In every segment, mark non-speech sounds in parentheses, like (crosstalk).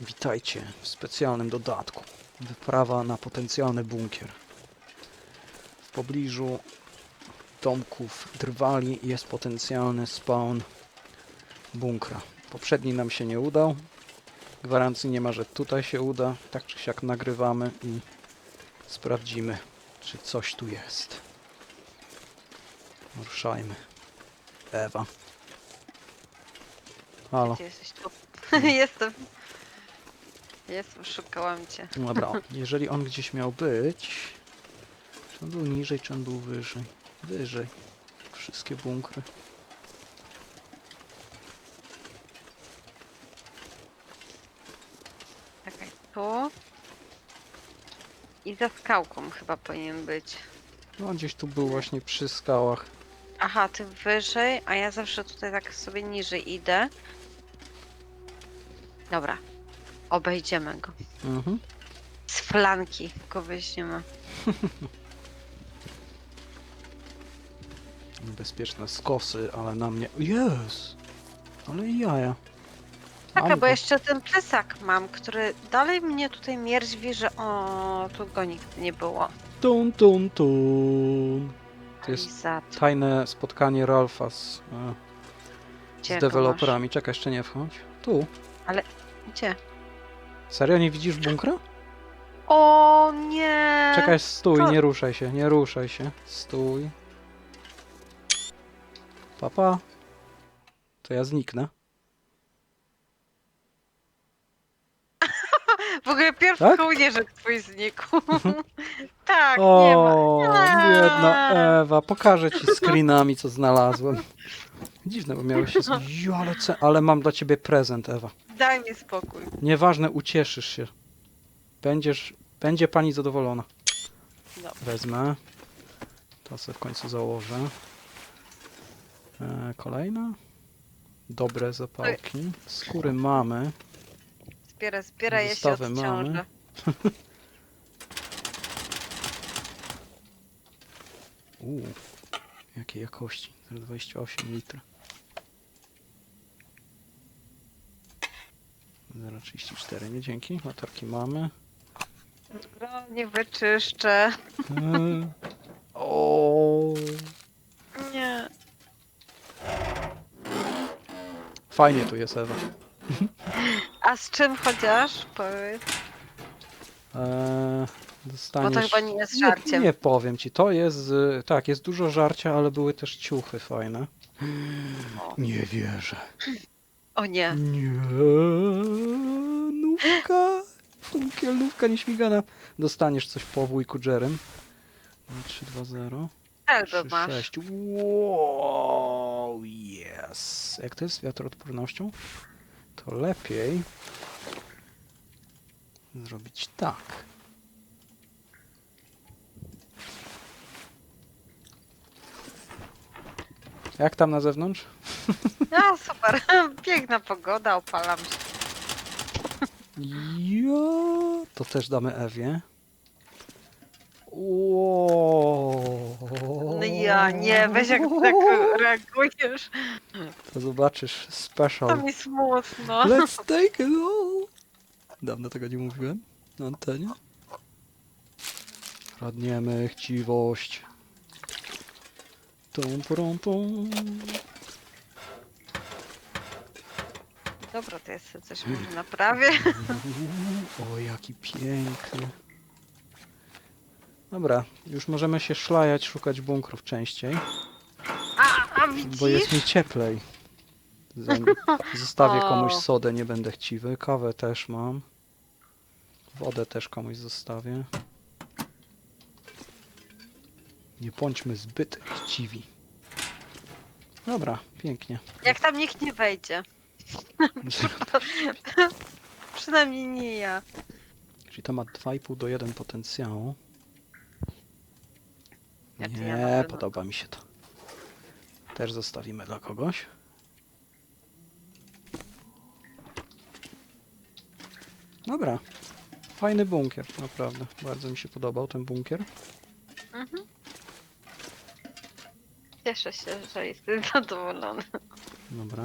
Witajcie w specjalnym dodatku. Wyprawa na potencjalny bunkier. W pobliżu domków drwali jest potencjalny spawn bunkra. Poprzedni nam się nie udał. Gwarancji nie ma, że tutaj się uda. Tak czy siak nagrywamy i sprawdzimy, czy coś tu jest. Ruszajmy. Ewa. Halo. Jesteś tu? (laughs) Jestem. Jestem, szukałam cię. Dobra, (laughs) jeżeli on gdzieś miał być... Czy on był niżej, czy on był wyżej? Wyżej. Wszystkie bunkry. Czekaj, tu. I za skałką chyba powinien być. No gdzieś tu był właśnie przy skałach. Aha, ty wyżej, a ja zawsze tutaj tak sobie niżej idę. Dobra. Obejdziemy go. Mhm. Z flanki go weźmiemy. Niebezpieczne skosy, ale na mnie... Jest! Ale jaja. Tak, Albo. bo jeszcze ten plecak mam, który dalej mnie tutaj mierzi, że o, tu go nigdy nie było. Tun, tun, tun. To jest Realizator. tajne spotkanie Ralfa z, e, Gdzie z go deweloperami. Czekaj, jeszcze nie wchodź. Tu. masz? Gdzie? Serio, nie widzisz bunkra? O nie! Czekaj, stój, nie ruszaj się, nie ruszaj się. Stój. Papa. To ja zniknę. (laughs) W ogóle pierwszy Tak? kołnierzyk twój znikł. (laughs) tak, nie ma. O, biedna Ewa, pokażę ci screenami, co znalazłem. (laughs) Dziwne, bo miałeś się... z- Jo, ale, ce... ale mam dla ciebie prezent, Ewa. Daj mi spokój. Nieważne, ucieszysz się. Będziesz... Będzie pani zadowolona. Dobra. Wezmę. To sobie w końcu założę. E, kolejna. Dobre zapałki. Skóry mamy. Zbieraj, zbieraj, ja się Zestawy mamy. (laughs) Uuu, jakiej jakości? 0,28 litra. 0,34, nie dzięki. Latarki mamy. No, nie wyczyszczę. Eee, (laughs) o, Nie. fajnie tu jest Ewa. A z czym chociaż? Powiedz. Eee, Bo dostaniesz... to chyba nie jest Nie, żarciem. nie powiem ci, to jest... z- Tak, jest dużo żarcia, ale były też ciuchy fajne. Nie wierzę. O nie. Nie, nówka, funkielnówka nieśmigana. Dostaniesz coś po wujku Jerem. 3, 2, 0, Helby 3, masz. 6. Wow, yes. Jak to jest z wiatroodpornością? To lepiej zrobić tak. Jak tam na zewnątrz? No super. (laughs) Piękna pogoda, opalam się. Ja, to też damy Ewie. Wow. No ja nie, weź jak tak reagujesz. To zobaczysz To special. mi smutno. Let's take it all. Dawno tego nie mówiłem na antenie. Kradniemy chciwość. Tum, pum, pum. Dobra, to jest coś może naprawię. (laughs) O, jaki piękny. Dobra, już możemy się szlajać, szukać bunkrów częściej. A, a Bo jest mi widzisz? cieplej. (laughs) Zostawię O. komuś sodę, nie będę chciwy. Kawę też mam. Wodę też komuś zostawię. Nie bądźmy zbyt chciwi. Dobra, pięknie. Jak tam nikt nie wejdzie. (laughs) Przynajmniej nie ja. Czyli to ma 2,5 do 1 potencjału. Ja ja na Nie, pewno podoba mi się to. Też zostawimy dla kogoś. Dobra. Fajny bunkier, naprawdę. Bardzo mi się podobał ten bunkier. Mhm. Cieszę się, że jestem (laughs) zadowolony. Dobra.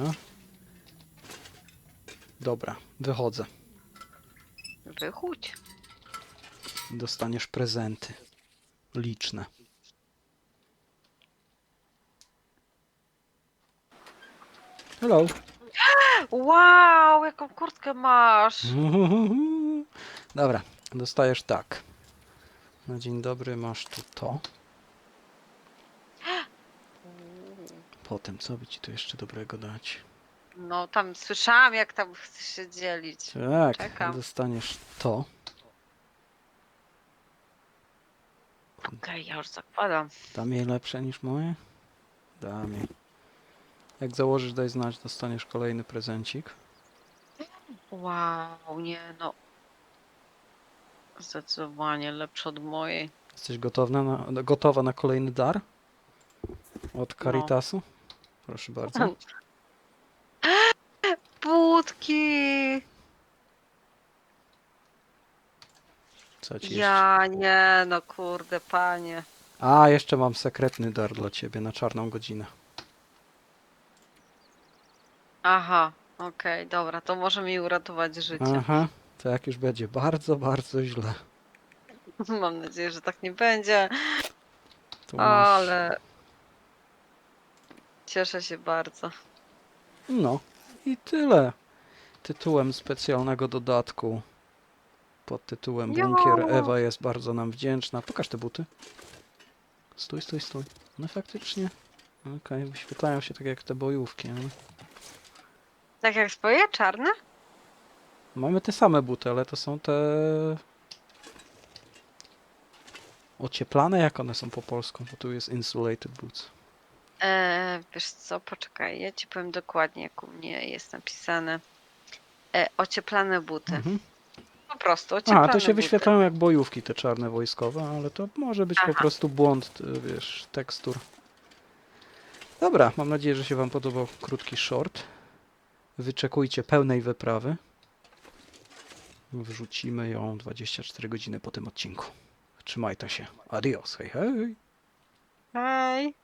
Dobra, wychodzę. Wychódź. Dostaniesz prezenty. Liczne. Hello. Wow, jaką kurtkę masz! (laughs) Dobra, dostajesz tak. Na dzień dobry masz tu to. (gasps) Potem, co by ci tu jeszcze dobrego dać? No tam słyszałam, jak tam chcesz się dzielić. Tak, Czekam. dostaniesz to. Okej, ja już zakładam. Dam jej lepsze niż moje? Dam jej. Jak założysz, daj znać, dostaniesz kolejny prezencik. Wow, nie no. Zdecydowanie lepsze od mojej. Jesteś gotowa na, gotowa na kolejny dar? Od No. Caritasu? Proszę bardzo. Budki! Co ci jeszcze? Ja nie, no kurde, panie. A, jeszcze mam sekretny dar dla ciebie na czarną godzinę. Aha, okej, dobra, to może mi uratować życie. Aha, to jak już będzie bardzo, bardzo źle. (laughs) Mam nadzieję, że tak nie będzie, Tu masz... ale cieszę się bardzo. No i tyle. Tytułem specjalnego dodatku pod tytułem. Bunkier Ewa jest bardzo nam wdzięczna. Pokaż te buty. Stój, stój, stój. No faktycznie. Okej, wyświetlają się tak jak te bojówki. Ale... Tak jak swoje, czarne? Mamy te same buty, ale to są te... Ocieplane? Jak one są po polsku? Bo tu jest insulated boots. E, wiesz co, poczekaj, ja ci powiem dokładnie, jak u mnie jest napisane. E, ocieplane buty. Mhm. Po prostu ocieplane A, to się buty. wyświetlają jak bojówki te czarne wojskowe, ale to może być po Aha. prostu błąd, y, wiesz, tekstur. Dobra, mam nadzieję, że się Wam podobał krótki short. Wyczekujcie pełnej wyprawy. Wrzucimy ją 24 godziny po tym odcinku. Trzymajcie się. Adios, hej hej. Hej!